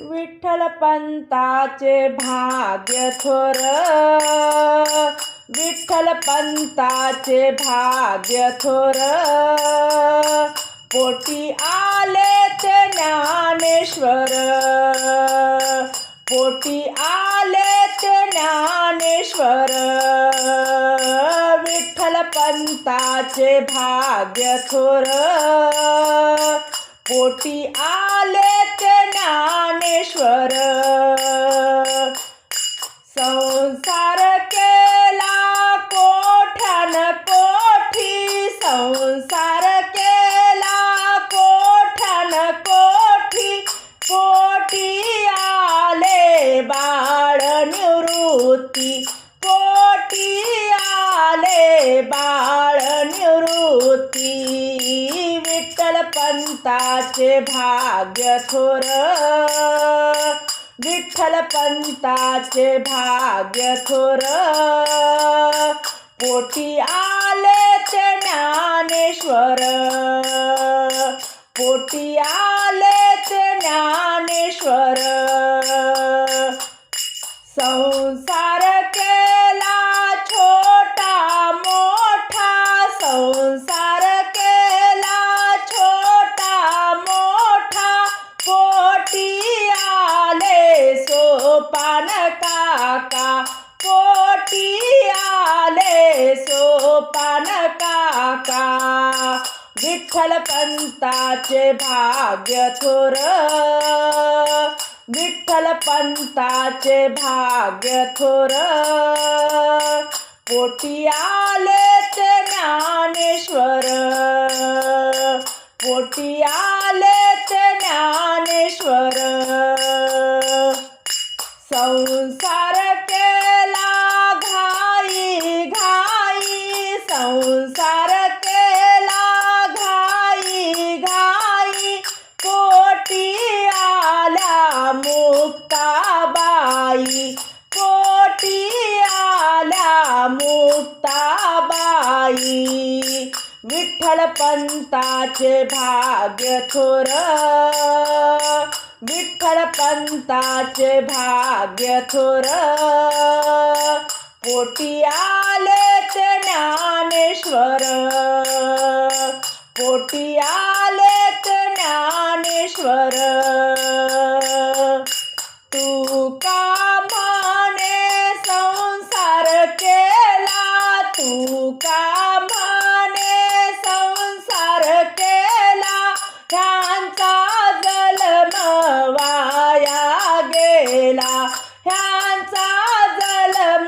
विठ्ठल पंताचे भाग्य थोर. विठ्ठल पंताचे भाग्य थोर. पोटी आले ते ज्ञानेश्वर. पोटी आले ते ज्ञानेश्वर. विठ्ठल पंताचे भाग्य थोर. पोटी आले ज्ञानेश्वर. संसार केला कोठ्यान कोठी? संसार केला कोठ्यान कोठी? कोटी आले बाळ निवृत्ती. पंताचे भाग्य थोर. विठ्ठल पंताचे भाग्य थोर. पोटी आले ते ज्ञानेश्वर. विठ्ठलपंताचे भाग्य थोर. विठ्ठलपंताचे भाग्य थोर. पोटी आले ते ज्ञानेश्वर. पोटी आले ते ज्ञानेश्वर. संसार केला घाई घाई. संसार मुक्ताबाई विठ्ठल पंताचे भाग्य थोर. विठ्ठल पंताचे भाग्य थोर. पोटी आले ते ज्ञानेश्वर. पोटी आले ते ज्ञानेश्वर. गेला. ह्यांचा जन्म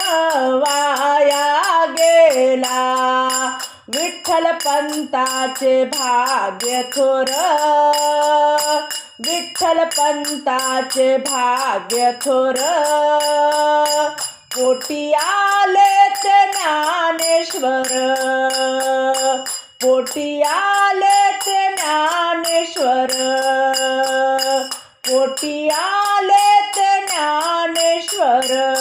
वाया गेला. विठ्ठल पंताचे भाग्य थोर. विठ्ठल पंताचे भाग्य थोर. पोटी आले ते ज्ञानेश्वर. पोटी आले ते ज्ञानेश्वर. पोटी आ para